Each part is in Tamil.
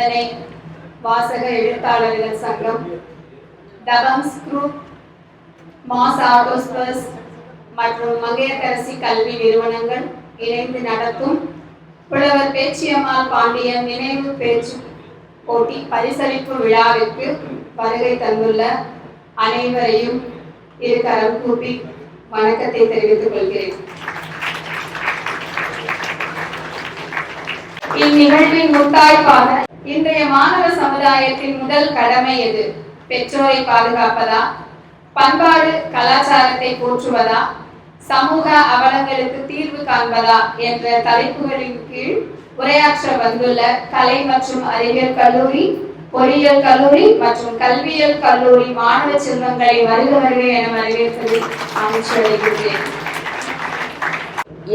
சிந்தனை வாசக எழுத்தாளர்கள் சங்கம். டபம்ஸ் குரூப் மாஸ் ஆகோஸ்பர்ஸ் மற்றும் மங்கையரசி கல்வி நிறுவனங்கள் இணைந்து நடத்தும் புலவர் பேச்சியம்மாள் பாண்டியன் நினைவு பேச்சு போட்டி பரிசளிப்பு விழாவிற்கு வருகை தந்துள்ள அனைவரையும் இருகரம் கூப்பி வணக்கத்தை தெரிவித்துக் கொள்கிறேன். இந்நிகழ்வின் முத்தாய்ப்பாக இன்றைய மாணவ சமுதாயத்தின் முதல் கடமை எது? பெற்றோரை பாதுகாப்பதா? பண்பாடு கலாச்சாரத்தை போற்றுவதா? சமூக அவலங்களுக்கு தீர்வு காண்பதா என்ற தலைப்புகளின் கீழ் உரையாற்ற வந்துள்ள கலை மற்றும் அறிவியல் கல்லூரி பொறியியல் கல்லூரி மற்றும் கல்வியியல் கல்லூரி மாணவ செல்வங்களை வருக வருக என வரவேற்பதில் அமைச்சர்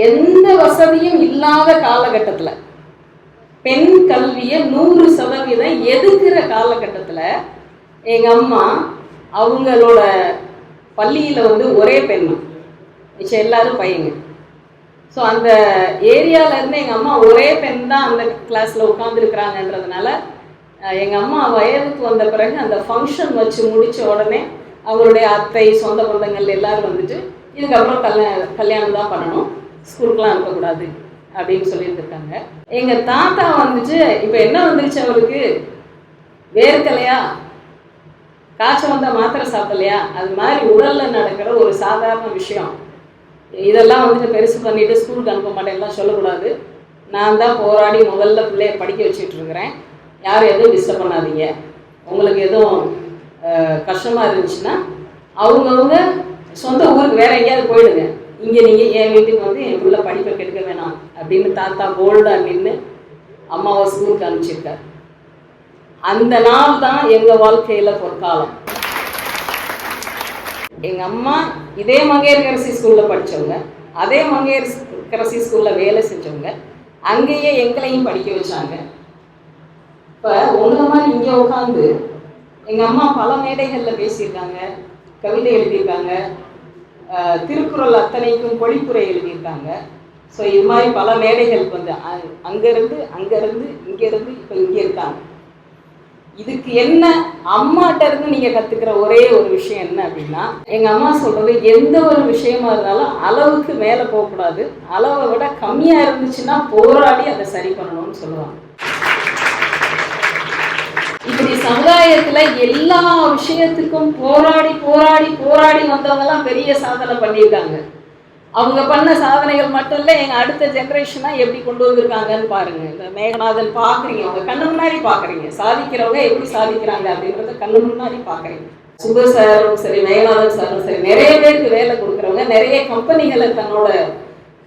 எந்த வசதியும் இல்லாத காலகட்டத்துல பெண் கல்வியை நூறு சதவீதம் எதுக்குற காலகட்டத்தில் எங்கள் அம்மா அவங்களோட பள்ளியில் வந்து ஒரே பெண் மிச்சம் எல்லாரும் பையங்க. ஸோ அந்த ஏரியாவிலேருந்து எங்கள் அம்மா ஒரே பெண் தான் அந்த கிளாஸில் உட்காந்துருக்குறாங்கன்றதுனால எங்கள் அம்மா வயதுக்கு வந்த பிறகு அந்த ஃபங்க்ஷன் வச்சு முடித்த உடனே அவங்களுடைய அத்தை சொந்த பந்தங்கள் எல்லாரும் வந்துட்டு இதுக்கப்புறம் கல்யாணம் கல்யாணம் தான் பண்ணணும். ஸ்கூலுக்குலாம் அனுப்பக்கூடாது. அப்படின்னு சொல்லியிருந்திருக்காங்க. எங்கள் தாத்தா வந்துட்டு இப்போ என்ன வந்துருச்சு அவருக்கு? வேர்க்கலையா? காய்ச்சல் வந்தால் மாத்திரை சாப்பிடலையா? அது மாதிரி உடலில் நடக்கிற ஒரு சாதாரண விஷயம். இதெல்லாம் வந்துட்டு பெருசு பண்ணிட்டு ஸ்கூலுக்கு அனுப்ப மாட்டேன்லாம் சொல்லக்கூடாது. நான் தான் போராடி முதல்ல பிள்ளைய படிக்க வச்சுட்டு இருக்கிறேன். யாரும் எதுவும் டிஸ்டர்ப் பண்ணாதீங்க. உங்களுக்கு எதுவும் கஷ்டமாக கஷ்டமா இருந்துச்சுன்னா அவங்கவுங்க சொந்த ஊருக்கு வேற எங்கேயாவது போயிடுங்க. இங்கே நீங்கள் என் வீட்டுக்கு வந்து என் பிள்ளை படிப்பை அப்படின்னு தாத்தா போல்டாக நின்று அம்மாவை ஸ்கூலுக்கு அனுப்பிச்சிருக்கார். அந்த நாள் தான் எங்கள் வாழ்க்கையில் பொற்காலம். எங்கள் அம்மா இதே மங்கையரசி ஸ்கூலில் படித்தவங்க அதே மங்கையரசி ஸ்கூலில் வேலை செஞ்சவங்க அங்கேயே எங்களையும் படிக்க வச்சாங்க. இப்போ உங்களை மாதிரி இங்கே உட்காந்து எங்கள் அம்மா பல மேடைகளில் பேசியிருக்காங்க கவிதை எழுதியிருக்காங்க திருக்குறள் அத்தனைக்கும் பொழிப்புரை எழுதியிருக்காங்க. ஸோ இது மாதிரி பல மேடைகளுக்கு வந்து அங்கேருந்து அங்கேருந்து இங்கேருந்து இப்போ இங்கே இருக்காங்க. இதுக்கு என்ன அம்மாட்ட இருந்து நீங்கள் கற்றுக்கிற ஒரே ஒரு விஷயம் என்ன அப்படின்னா எங்கள் அம்மா சொல்கிறது எந்த ஒரு விஷயமா இருந்தாலும் அளவுக்கு மேலே போகக்கூடாது. அளவை விட கம்மியாக இருந்துச்சுன்னா போராடி அதை சரி பண்ணணும்னு சொல்லுவாங்க. இப்படி சமுதாயத்துல எல்லா விஷயத்துக்கும் போராடி போராடி போராடி வந்தவங்க எல்லாம் பெரிய சாதனை பண்ணியிருக்காங்க. அவங்க பண்ண சாதனைகள் மட்டும் இல்லை எங்கள் அடுத்த ஜென்ரேஷனாக எப்படி கொண்டு வந்திருக்காங்கன்னு பாருங்க. இந்த மேகநாதன் பார்க்குறீங்க அவங்க கண்ணு முன்னாடி பார்க்குறீங்க. சாதிக்கிறவங்க எப்படி சாதிக்கிறாங்க அப்படின்றத கண்ணு முன்னாடி பார்க்குறீங்க. சுப சாரும் சரி மேகநாதன் சாரும் சரி நிறைய பேருக்கு வேலை கொடுக்குறவங்க நிறைய கம்பெனிகளை தன்னோட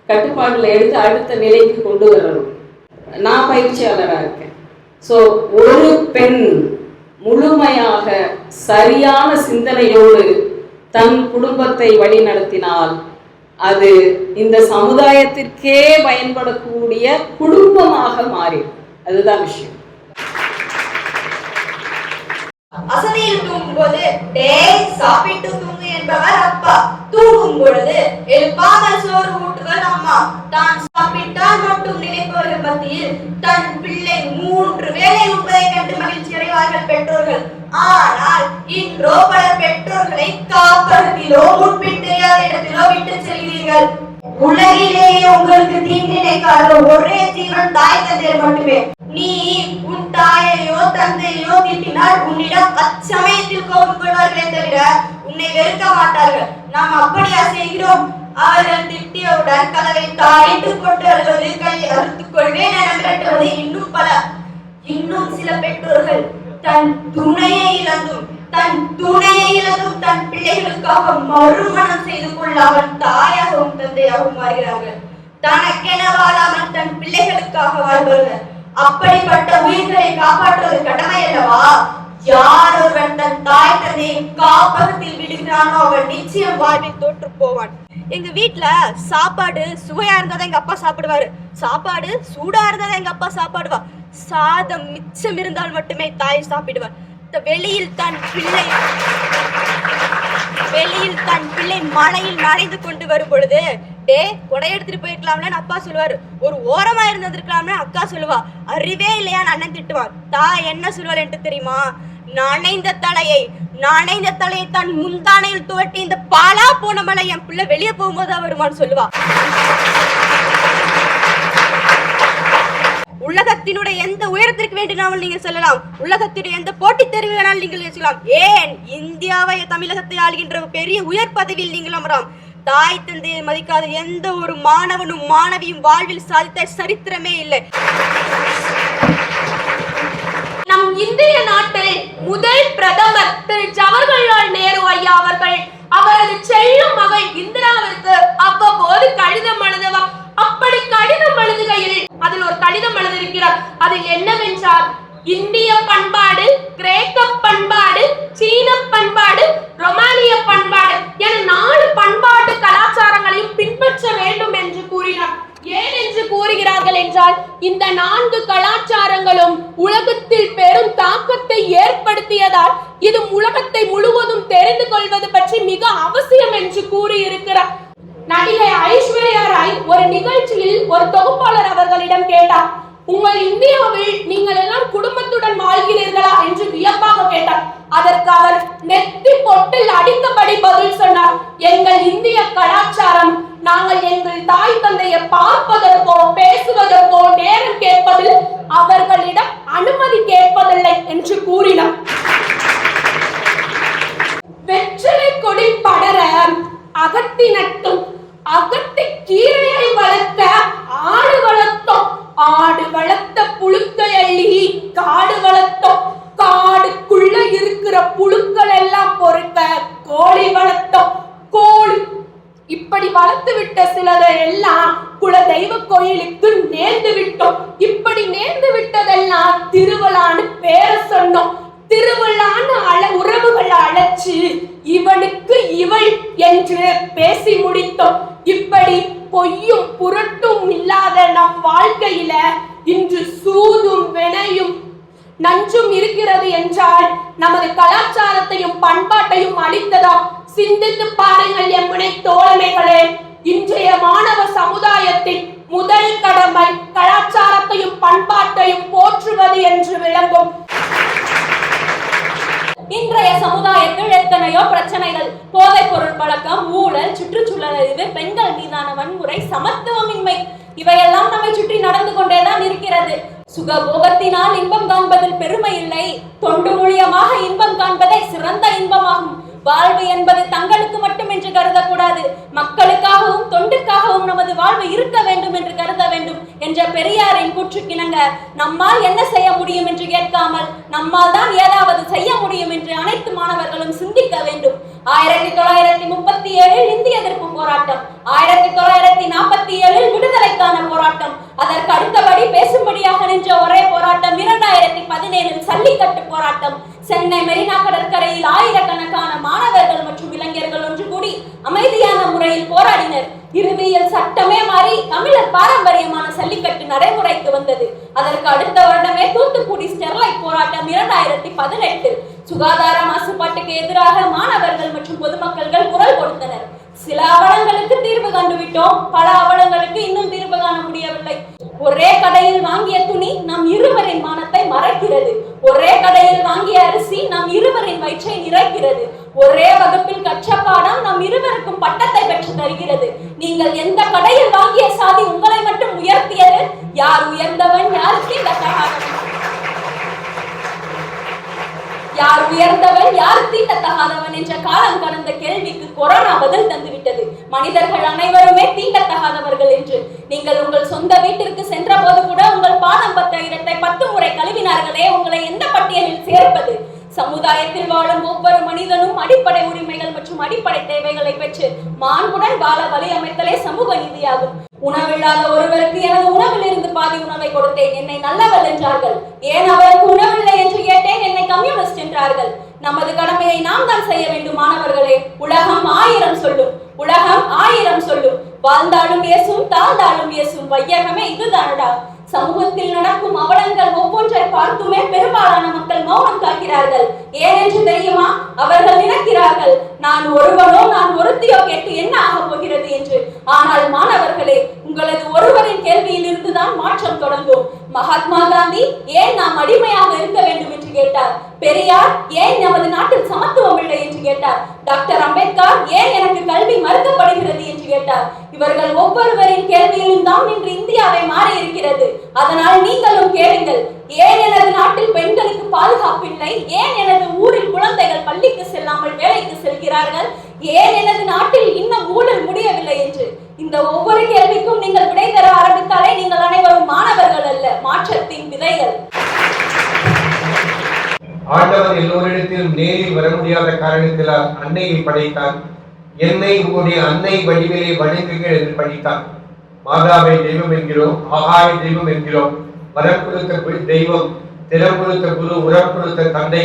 கட்டுப்பாடில் எடுத்து அடுத்த நிலைக்கு கொண்டு வரணும். நான் பயிற்சியாளராக இருக்கேன். ஸோ ஒரு பெண் முழுமையாக சரியான சிந்தனையோடு தன் குடும்பத்தை வழிநடத்தினால் அது இந்த சமுதாயத்திற்கே பயன்படக்கூடிய குடும்பமாக மாறிடும் அதுதான் விஷயம். அசதியில் தூங்கும் போது டேய் சாப்பிட்டு தூங்கு என்பவர் அப்பா. தூங்கும் பொழுது எழுப்பாமல் சோறு ஊட்டுவர் அம்மா. தான் சாப்பிட்டால் மட்டும் நினைப்பவர்கள் மத்தியில் தன் பிள்ளை மூன்று வேலை உண்பதை கண்டு மகிழ்ச்சி அடைவார்கள் பெற்றோர்கள். ஆனால் இன்றோ பல பெற்றோர்களை காப்பகத்திலோ முன்பின் இடத்திலோ விட்டு செல்கிறீர்கள். உலகிலேயே உங்களுக்கு தீங்கு ஒரே தீவன் தாய் தந்தையர் மட்டுமே. நீ உன் தாயையோ தந்தையோ திட்டினால் உன்னிடம் அச்சமயத்தில் கோபம் கொள்வார்களே தவிர உன்னை வெறுக்க மாட்டார்கள். நாம் அப்படியா செய்கிறோம் அவர்கள் திட்டியவுடன் கதவை தாழித்து கொண்டு அழுவது கை அறுத்துக் கொள்வேன் என மிரட்டுவது இன்னும் பல இன்னும் சில பெற்றோர்கள் தன் துணையை இழந்தும் தன் துணையை இழந்தும் தன் பிள்ளைகளுக்காக மறுமணம் செய்து கொள்ளாமல் தாயாகவும் தந்தையாகவும் மாறுகிறார்கள். தனக்கென வாழாமல் தன் பிள்ளைகளுக்காக வாழ்வார்கள் அப்படிப்பட்ட உயிர்களை காப்பாற்றுவது கடமை அல்லவா? யார் ஒருவன் தன் தாய் தந்தையை காப்பகத்தில் விடுகிறானோ அவன் நிச்சயம் வாழ்வில் தோற்று போவான். எங்க வீட்ல சாப்பாடு சுவையா இருந்தா எங்க அப்பா சாப்பிடுவாரு. சாப்பாடு சூடா இருந்தா எங்க அப்பா சாப்பாடுவா. சாதம் மிச்சம் இருந்தால் மட்டுமே தாய் சாப்பிடுவார். வெளியில் தன் பிள்ளை வெளியில் தன் பிள்ளை மழையில் நனைந்து கொண்டு வரும் பொழுது டே கொடை எடுத்துட்டு போயிருக்கலாம்னு அப்பா சொல்லுவாரு. ஒரு ஓரமா இருந்திருக்கலாம்னு அக்கா சொல்லுவா. அறிவே இல்லையான்னு அண்ணன் திட்டுவான். தா என்ன சொல்லுவாள் என்று தெரியுமா? நனைந்த தலையை நனைந்த தலையை தான் முந்தானையில் துவட்டி இந்த பாலா போன மலை என் பிள்ளை வெளியே போகும்போது வருமானு வருமான்னு சொல்லுவா. உலகத்தினுடைய எந்த உயரத்திற்கு வேண்டினாலும் நீங்கள் சொல்லலாம். உலகத்தினுடைய எந்த போட்டித் தேர்வு வேணாலும் நீங்கள் சொல்லலாம். ஏன்? இந்தியாவை தமிழகத்தை ஆளுகின்ற பெரிய உயர் பதவியில் நீங்கள் அமரலாம். தாய் தந்தையை மதிக்காத எந்த ஒரு மாணவனும் மாணவியும் வாழ்வில் சாதித்த சரித்திரமே இல்லை. நம் இந்திய நாட்டில் முதல் பிரதமர் திரு ஜவஹர்லால் நேரு ஐயா அவர்கள் அவரது செல்லும் மகள் இந்திராவிற்கு அவ்வப்போது கடிதம் எழுதவா அப்படி கடிதம் எழுதுகையில் அதில் ஒரு கடிதம் எழுதியிருக்கிறார். அதில் என்னவென்றால் இந்திய பண்பாடு கிரேக்க பண்பாடு சீன பண்பாடு ரொமானிய பண்பாடு என நாலு பண்பாட்டு கலாச்சாரங்களையும் பின்பற்ற வேண்டும் என்று கூறினார். ஏன் என்று கூறுகிறார்கள் என்றால் இந்த நான்கு கலாச்சாரங்களும் உலகத்தில் பெரும் தாக்கத்தை ஏற்படுத்தியதால் இது உலகத்தை முழுவதும் தெரிந்து கொள்வது பற்றி மிக அவசியம் என்று கூறியிருக்கிறார். நடிகை ஐஸ்வர்யா ராய் ஒரு நிகழ்ச்சியில் ஒரு தொகுப்பாளர் அவர்களிடம் கேட்டார். உங்கள் இந்தியாவில் நீங்கள் எல்லாம் குடும்பத்துடன் வாழ்கிறீர்களா? என்று வியப்பாக கேட்டார். அதற்கு அவர் நெத்தி பொட்டில் அடித்தபடி பதில் சொன்னார். எங்கள் இந்திய கலாச்சாரம் நாங்கள் எங்கள் தாய் தந்தையை பார்ப்பதற்கோ பேசுவதற்கோ நேரம் கேட்பதில் அவர்களிடம் அனுமதி கேட்பதில்லை என்று கூறினார். வெற்றிலை கொடி படர அகத்தின அழைச்சு இவனுக்கு இவள் என்று பேசி முடித்தோம். இப்படி பொய்யும் புரட்டும் இல்லாத நம் வாழ்க்கையில இன்று சூதும் வினையும் நஞ்சும் இருக்கிறது என்றால் நமது கலாச்சாரத்தையும் பண்பாட்டையும் அழித்ததாம் சிந்தித்து பாருங்கள் எம்முனை தோழமைகளே இன்றைய மாணவ சமுதாயத்தின் முதல் கடமை கலாச்சாரத்தையும் பண்பாட்டையும் போற்றுவது என்று விளங்கும் இன்றைய சமுதாயத்தில் எத்தனையோ பிரச்சனைகள் போதைப் பொருள் பழக்கம் ஊழல் சுற்றுச்சூழல் அழிவு பெண்கள் மீதான வன்முறை சமத்துவமின்மை இவையெல்லாம் நம்மை சுற்றி நடந்து கொண்டேதான் இருக்கிறது. சுகபோகத்தினால் இன்பம் காண்பதில் பெருமை இல்லை. தொண்டு மூலியமாக இன்பம் காண்பதே சிறந்த இன்பமாகும். வாழ்வு என்பது தங்களுக்கு மட்டும் என்று கருதக்கூடாது. மக்களுக்காகவும் தொண்டுக்காகவும் நமது வாழ்வு இருக்க வேண்டும் என்று கருத வேண்டும். என்ற பெரியாரின் கூற்றுக்கிணங்க நம்மால் என்ன செய்ய முடியும் என்று கேட்காமல் நம்மால் தான் ஏதாவது செய்ய முடியும் என்று அனைத்து மாணவர்களும் சிந்திக்க வேண்டும். ஆயிரத்தி தொள்ளாயிரத்தி முப்பத்தி ஏழில் இந்திய எதிர்ப்பு போராட்டம் ஆயிரத்தி தொள்ளாயிரத்தி நாற்பத்தி ஏழில் விடுதலைக்கான போராட்டம் அதற்கு அடுத்தபடி பேசும்படியாக நின்ற ஒரே போராட்டம் இரண்டாயிரத்தி பதினேழில் சல்லிக்கட்டு போராட்டம் சென்னை மெரினா கடற்கரையில் ஆயிரக்கணக்கான மாணவர்கள் மற்றும் இளைஞர்கள் ஒன்று கூடி அமைதியான முறையில் போராடினர். இறுதியில் சட்டமே மாறி தமிழர் பாரம்பரியமான சல்லிக்கட்டு நடைமுறைக்கு வந்தது. அதற்கு அடுத்த வருடமே தூத்துக்குடி ஸ்டெர்லைட் போராட்டம் இரண்டாயிரத்தி பதினெட்டு சுகாதார மாசுபாட்டுக்கு எதிராக மாணவர்கள் மற்றும் பொதுமக்கள்கள் குரல் கொடுத்தனர். சில அவலங்களுக்கு தீர்வு கண்டுவிட்டோம். பல அவலங்களுக்கு இன்னும் தீர்வு காண முடியவில்லை. ஒரே கடையில் வாங்கிய துணி நம் இருவரின் மானத்தை மறைக்கிறது. ஒரே கடையில் வாங்கிய அரிசி நம் இருவரின் வயிற்றை நிறைக்கிறது. ஒரே வகுப்பில் கற்ற பாடம் நம் இருவருக்கும் பட்டத்தை பெற்று தருகிறது. நீங்கள் எந்த கடையில் வாங்கிய சாதி உங்களை மட்டும் உயர்த்தியது? யார் உயர்ந்தவன் யாருக்கு இந்த தகாதவன்? யார் உயர்ந்தவன் யார் தீண்டத்தகாதவன் என்ற காலம் கடந்த கேள்விக்கு கொரோனா பதில் தந்துவிட்டது. மனிதர்கள் அனைவருமே தீண்டத்தகாதவர்கள் என்று. நீங்கள் உங்கள் சொந்த வீட்டிற்கு சென்ற போது கூட உங்கள் பாதம் பத்த இடத்தை பத்து முறை கழுவினார்களே உங்களை எந்த பட்டியலில் சேர்ப்பது? சமுதாயத்தில் வாழும் ஒவ்வொரு மனிதனும் அடிப்படை உரிமைகள் மற்றும் அடிப்படை தேவைகளை பெற்று மாண்புடன் வாழ வழி அமைத்தலே சமூக நீதியாகும். உணவில்லாத ஒருவருக்கு எனது உணவில் இருந்து பாதி உணவை கொடுத்தேன். என்னை நல்லவள் என்றார்கள். ஏன் அவருக்கு உணவில்லை என்று கேட்டேன். என்னை கம்யூனிஸ்ட் என்றார்கள். நமது கடமையை நாம் தான் செய்ய வேண்டும் மாணவர்களே. உலகம் ஆயிரம் சொல்லும். உலகம் ஆயிரம் சொல்லும். வாழ்ந்தாலும் பேசும் தாழ்ந்தாலும் பேசும் வையகமே இதுதானடா. சமூகத்தில் நடக்கும் அவலங்கள் ஒவ்வொன்றை பார்த்துமே பெரும்பாலான மக்கள் மௌனம் காக்கிறார்கள். ஏனென்று தெரியுமா? அவர்கள் நினைக்கிறார்கள் நான் ஒருவனோ நான் ஒருத்தியோ கேட்டு என்ன ஆக போகிறது? என்று. ஆனால் மாணவர்களே உங்களது ஒருவரின் கேள்வியில் இருந்துதான் மாற்றம் தொடங்கும். மகாத்மா காந்தி ஏன் நாம் அடிமையாக இருக்க வேண்டும் என்று கேட்டார்? பெரியார் ஏன் நமது நாட்டில் சமத்துவம் இல்லை என்று கேட்டார்? டாக்டர் அம்பேத்கர் ஏன் எனக்கு கல்வி மறுக்கப்படுகிறது என்று கேட்டார். இவர்கள் ஒவ்வொருவரின் கேள்வியிலும் தான் இன்று இந்தியாவை மாறி இருக்கிறது அதனால் நீங்களும் கேளுங்கள். ஏன் எனது நாட்டில் பெண்களுக்கு பாதுகாப்பு இல்லை ஏன் எனது ஊரில் குழந்தைகள் பள்ளிக்கு செல்லாமல் வேலைக்கு செல்கிறார்கள்? ஏன் எனது நாட்டில் இன்னும் ஊழல் முடியவில்லை என்று? இந்த ஒவ்வொரு கேள்விக்கும் நீங்கள் விடை தர ஆரம்பித்தாலே நீங்கள் அனைவரும் மாணவர்கள் அல்ல மாற்றத்தின் விதைகள். ஆண்டவர் எல்லோரிடத்திலும் நேரில் வர முடியாத காரணத்தினால் அன்னையை படைத்தான். என்னை உங்களுடைய அன்னை வடிவிலே வணங்குங்கள் என்று படித்தான் மாதாவை தெய்வம் என்கிறோம் ஆகாய தெய்வம் என்கிறோம். வரம் கொடுத்த தெய்வம் திறம் கொடுத்த குரு உரம் கொடுத்த தந்தை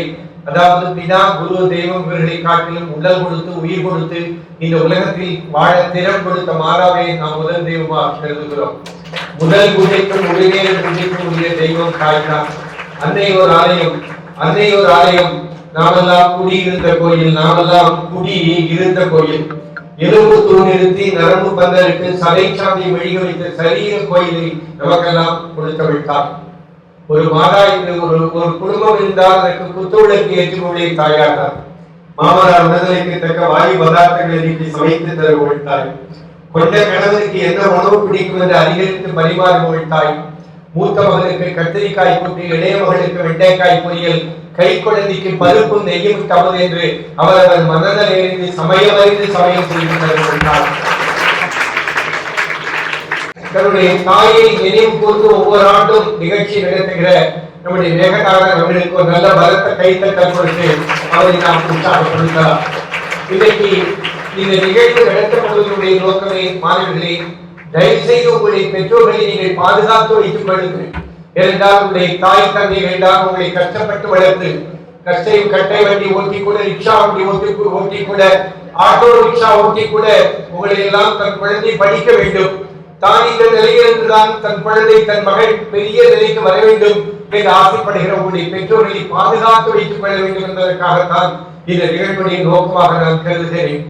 அதாவது பிதா குரு தெய்வம் இவர்களை காட்டிலும் உடல் கொடுத்து உயிர் கொடுத்து இந்த உலகத்தில் வாழ திறம் கொடுத்த மாதாவை நாம் முதல் தெய்வமாக கருதுகிறோம். முதல் குடிக்கும் முழுநேர குடிக்கும் உரிய தெய்வம் தாய்தான். அன்னை ஒரு ஆலயம் அன்னையோர் ஒரு ஆலயம் நாமெல்லாம் குடியிருந்த கோயில் நாமெல்லாம் குடி இருந்த கோயில். எலும்பு தூண் நிறுத்தி நரம்பு பந்தலுக்கு சதை சாந்தி மெழிக வைத்த சரீர கோயிலை நமக்கெல்லாம் கொடுத்து விட்டார். ஒரு மாதா என்று ஒரு ஒரு குடும்பம் இருந்தால் அதற்கு புத்துவிளக்கு ஏற்றுமுடைய தாயார் மாமனார் விடுதலைக்கு தக்க வாயு பதார்த்தங்களை நீட்டி சமைத்து தர உழைத்தாய் கொண்ட கணவனுக்கு என்ன உணவு பிடிக்கும் என்று அதிகரித்து பரிமாறி உழைத்தாய் மூத்த மகனுக்கு கத்திரிக்காய் கூட்டு இளைய மகளுக்கு வெண்டைக்காய் பொரியல் கை குழந்தைக்கு பருப்பும் நெய்யும் தமது என்று அவர் மனதில் இருந்து சமயம் அறிந்து சமயம் செய்கின்றார் தர தன்னுடைய தாயை நினைவு கூர்ந்து ஒவ்வொரு ஆண்டும் நிகழ்ச்சி நடத்துகிற நம்முடைய மேகதாரர் அவர்களுக்கு ஒரு நல்ல பலத்த கைத்தட்டல் கொடுத்து அவரை நாம் உற்சாகப்படுத்தலாம் இன்றைக்கு இந்த நிகழ்வு நடத்தப்படுவதனுடைய நோக்கமே மாணவர்களே தயவு செய்து உங்களுடைய பெற்றோர்களை நீங்கள் பாதுகாத்து வைத்துக் கொள்ளுங்கள். ஏனென்றால் உங்களுடைய தாய் தந்தை வேண்டாம் உங்களை கஷ்டப்பட்டு வளர்த்து கஷ்டை கட்டை வண்டி ஓட்டி கூட ரிக்ஷா வண்டி ஓட்டி ஓட்டி கூட ஆட்டோ ரிக்ஷா ஓட்டி கூட உங்களை எல்லாம் தன் குழந்தை படிக்க வேண்டும். தான் இந்த நிலையிலிருந்துதான் தன் குழந்தை தன் மகள் பெரிய நிலைக்கு வர வேண்டும் என்று ஆசைப்படுகிற உங்களுடைய பெற்றோர்களை பாதுகாத்து வைத்துக் கொள்ள வேண்டும் என்பதற்காகத்தான் இந்த நிகழ்வுடைய நோக்கமாக நான் கருதுகிறேன்.